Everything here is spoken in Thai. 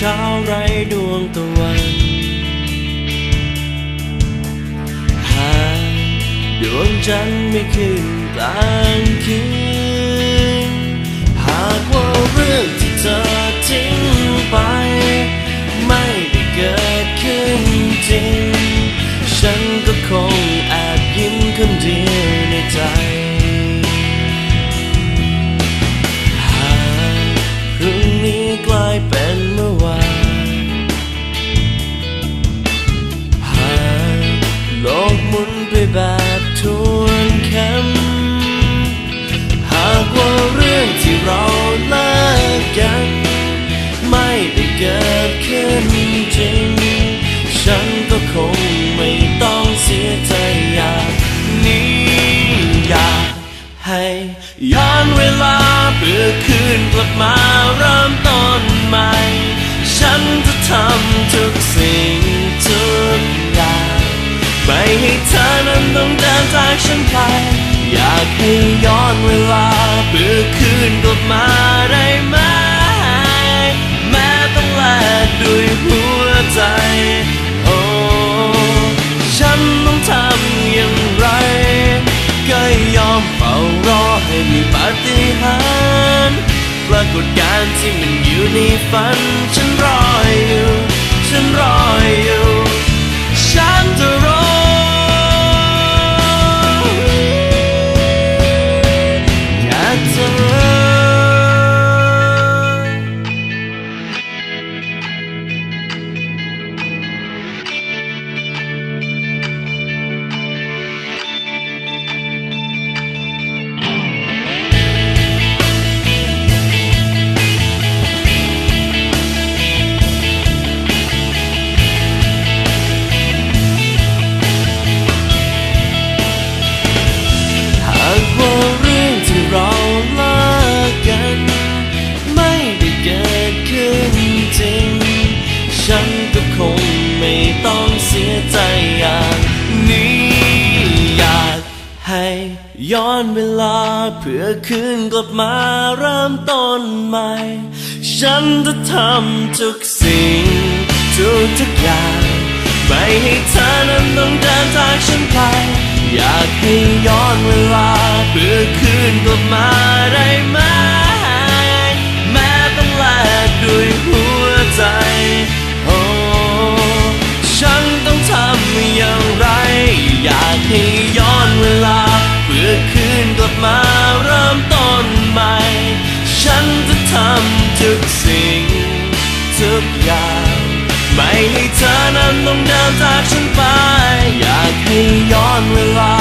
ชาวไรดวงตะวัน หากดวงจันทร์ไม่ขึ้นกลางคืน หากว่าเรื่องที่เธอทิ้งไป ไม่ได้เกิดขึ้นจริงากฉันไปอยากให้ย้อนเวลาเพื่อคืนกลับมาได้ไหม แม้ต้องแลกด้วยหัวใจ โอ้ฉันต้องทำอย่างไร ก็ยอมเฝ้ารอให้มีปาฏิหาริย์ปรากฏการณ์ที่มันอยู่ในฝัน ฉันรออยู่ ฉันรออยู่ ใจอย่างนี้อยากให้ย้อนเวลาเพื่อคืนกลับมาเริ่มต้นใหม่ ฉันจะทำทุกสิ่งทุกทุกอย่างไม่ให้เธอนั้นต้องเดินจากฉันไป อยากให้ย้อนเวลาเพื่อคืนกลับมา ทุกอย่าง ไม่ให้เธอนั้นต้องเดินจากฉันไป อยากให้ย้อนเวลา